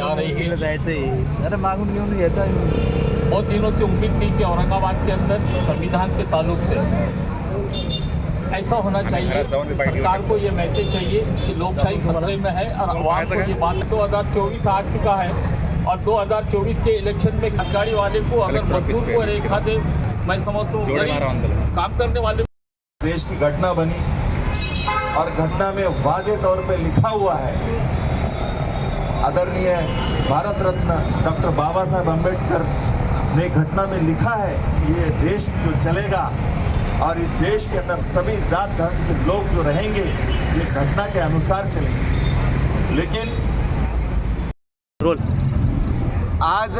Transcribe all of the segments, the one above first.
आ रही है। जायचंय अरे मागून घेऊन येतो बहुत दिनों से उम्मीद थी कि औरंगाबाद के अंदर संविधान के ताल्लुक से। ऐसा होना चाहिए। कि सरकार को ये मैसेज चाहिए कि लोकशाही खतरे में है और आवाम को ये बात 2024 आ चुका है और 2024 के इलेक्शन में गाड़ी वाले को अगर मजदूर को रेखा दे मैं समझता हूँ काम करने वाले देश की घटना बनी और घटना में वाजे तौर पर लिखा हुआ है आदरणीय भारत रत्न डॉक्टर बाबा साहेब अम्बेडकर ने घटना में लिखा है ये देश जो चलेगा और इस देश के अंदर सभी जात धर्म के लोग जो रहेंगे ये घटना के अनुसार चलेंगे। लेकिन रोल आज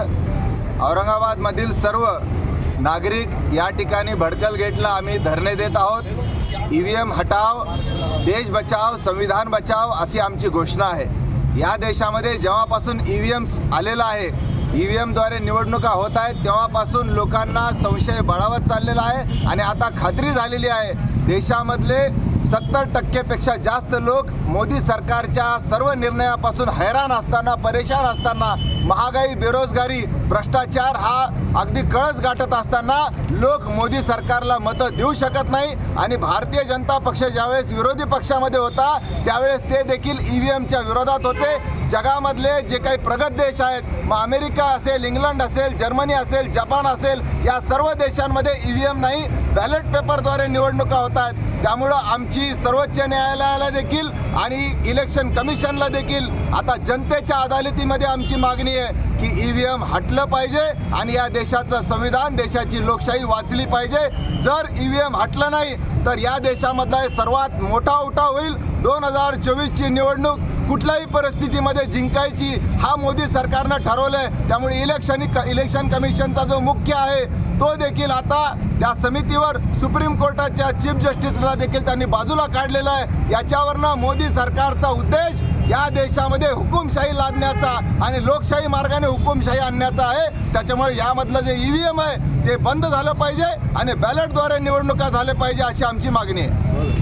औरंगाबादमधील सर्व नागरिक या ठिकाणी भडकल गेटला आम्ही धरणे देत आहोत. ई व्ही एम हटाव देश बचाव संविधान बचाव अशी आमची घोषणा आहे. या देशामध्ये जेव्हापासून ई व्ही एम आलेला आहे ई व्ही एमद्वारे निवडणुका होत आहेत तेव्हापासून लोकांना संशय बळावत चाललेला आहे आणि आता खात्री झालेली आहे देशामधले सत्तर टक्केपेक्षा जास्त लोक मोदी सरकारच्या सर्व निर्णयापासून हैराण असताना परेशान असताना महागाई बेरोजगारी भ्रष्टाचार हा अगदी कळस गाठत असताना लोक मोदी सरकारला मतं देऊ शकत नाही. आणि भारतीय जनता पक्ष ज्यावेळेस विरोधी पक्षामध्ये होता त्यावेळेस ते देखील ई व्ही एमच्या विरोधात होते. जगामधले जे काही प्रगत देश आहेत मग अमेरिका असेल इंग्लंड असेल जर्मनी असेल जपान असेल या सर्व देशांमध्ये ई व्ही एम नाही. बॅलेट पेपरद्वारे निवडणुका होत आहेत. त्यामुळं आमची सर्वोच्च न्यायालयाला देखील आणि इलेक्शन कमिशनला देखील आता जनतेच्या अदालतीमध्ये आमची मागणी आहे की ई व्ही एम हटलं पाहिजे आणि या देशाचं संविधान देशाची लोकशाही वाचली पाहिजे. जर ई व्ही एम हटलं नाही तर या देशामधला सर्वात मोठा उठाव होईल. दोन हजार चोवीसची निवडणूक कुठल्याही परिस्थितीमध्ये जिंकायची हा मोदी सरकारनं ठरवलं आहे त्यामुळे इलेक्शन इलेक्शन कमिशनचा जो मुख्य आहे तो देखील आता त्या समितीवर सुप्रीम कोर्टाच्या चीफ जस्टिसला देखील त्यांनी बाजूला काढलेला आहे. याच्यावरनं मोदी सरकारचा उद्देश या देशामध्ये हुकुमशाही लादण्याचा आणि लोकशाही मार्गाने हुकुमशाही आणण्याचा आहे. त्याच्यामुळे यामधलं जे ई व्ही एम आहे ते बंद झालं पाहिजे आणि बॅलेटद्वारे निवडणुका झाल्या पाहिजे अशी आमची मागणी आहे.